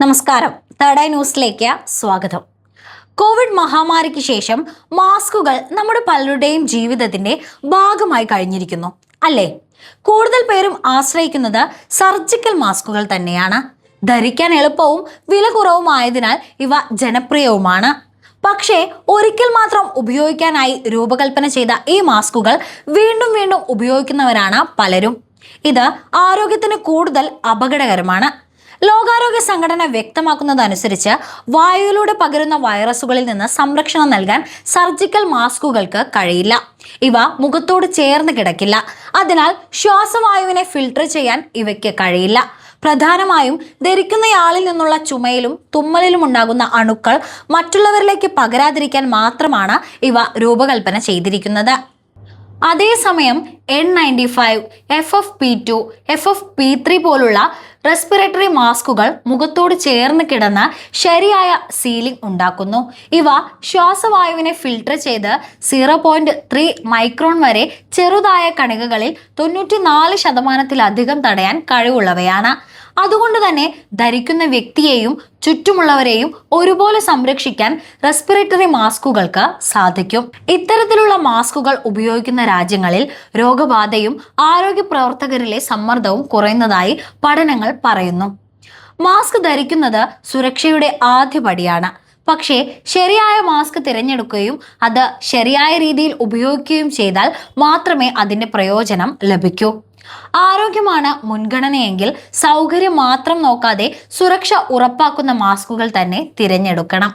നമസ്കാരം. Third eye ന്യൂസിലേക്ക് സ്വാഗതം. കോവിഡ് മഹാമാരിക്ക് ശേഷം മാസ്കുകൾ നമ്മുടെ പലരുടെയും ജീവിതത്തിന്റെ ഭാഗമായി കഴിഞ്ഞിരിക്കുന്നു. അല്ലേ? കൂടുതൽ പേരും ആശ്രയിക്കുന്നത് സർജിക്കൽ മാസ്കുകൾ തന്നെയാണ്. ധരിക്കാൻ എളുപ്പവും വില കുറവുമായതിനാൽ ഇവ ജനപ്രിയവുമാണ്. പക്ഷേ ഒരിക്കൽ മാത്രം ഉപയോഗിക്കാനായി രൂപകൽപ്പന ചെയ്ത ഈ മാസ്കുകൾ വീണ്ടും വീണ്ടും ഉപയോഗിക്കുന്നവരാണ് പലരും. ഇത് ആരോഗ്യത്തിന് കൂടുതൽ അപകടകരമാണ്. ലോകാരോഗ്യ സംഘടന വ്യക്തമാക്കുന്നതനുസരിച്ച് വായുവിലൂടെ പകരുന്ന വൈറസുകളിൽ നിന്ന് സംരക്ഷണം നൽകാൻ സർജിക്കൽ മാസ്കുകൾക്ക് കഴിയില്ല. ഇവ മുഖത്തോട് ചേർന്ന് കിടക്കില്ല. അതിനാൽ ശ്വാസവായുവിനെ ഫിൽട്ടർ ചെയ്യാൻ ഇവയ്ക്ക് കഴിയില്ല. പ്രധാനമായും ധരിക്കുന്നയാളിൽ നിന്നുള്ള ചുമയിലും തുമ്മലിലും ഉണ്ടാകുന്ന അണുക്കൾ മറ്റുള്ളവരിലേക്ക് പകരാതിരിക്കാൻ മാത്രമാണ് ഇവ രൂപകൽപ്പന ചെയ്തിരിക്കുന്നത്. അതേസമയം N ninety five F F P two F F P three പോലുള്ള റെസ്പിറേറ്ററി മാസ്കുകൾ മുഖത്തോട് ചേർന്ന് കിടന്ന് ശരിയായ സീലിംഗ് ഉണ്ടാക്കുന്നു. ഇവ ശ്വാസവായുവിനെ ഫിൽട്ടർ ചെയ്ത് സീറോ പോയിന്റ് ത്രീ മൈക്രോൺ വരെ ചെറുതായ കണികകളിൽ തൊണ്ണൂറ്റി നാല് ശതമാനത്തിലധികം തടയാൻ കഴിവുള്ളവയാണ്. അതുകൊണ്ട് തന്നെ ധരിക്കുന്ന വ്യക്തിയെയും ചുറ്റുമുള്ളവരെയും ഒരുപോലെ സംരക്ഷിക്കാൻ റെസ്പിറേറ്ററി മാസ്കുകൾക്ക് സാധിക്കും. ഇത്തരത്തിലുള്ള മാസ്കുകൾ ഉപയോഗിക്കുന്ന രാജ്യങ്ങളിൽ രോഗബാധയും ആരോഗ്യ പ്രവർത്തകരിലെ സമ്മർദ്ദവും കുറയുന്നതായി പഠനങ്ങൾ പറയുന്നു. മാസ്ക് ധരിക്കുന്നത് സുരക്ഷയുടെ ആദ്യപടിയാണ് പക്ഷേ ശരിയായ മാസ്ക് തിരഞ്ഞെടുക്കുകയും അത് ശരിയായ രീതിയിൽ ഉപയോഗിക്കുകയും ചെയ്താൽ മാത്രമേ അതിന്റെ പ്രയോജനം ലഭിക്കൂ. ആരോഗ്യമാണ് മുൻഗണനയെങ്കിൽ സൗകര്യം മാത്രം നോക്കാതെ സുരക്ഷ ഉറപ്പാക്കുന്ന മാസ്കുകൾ തന്നെ തിരഞ്ഞെടുക്കണം.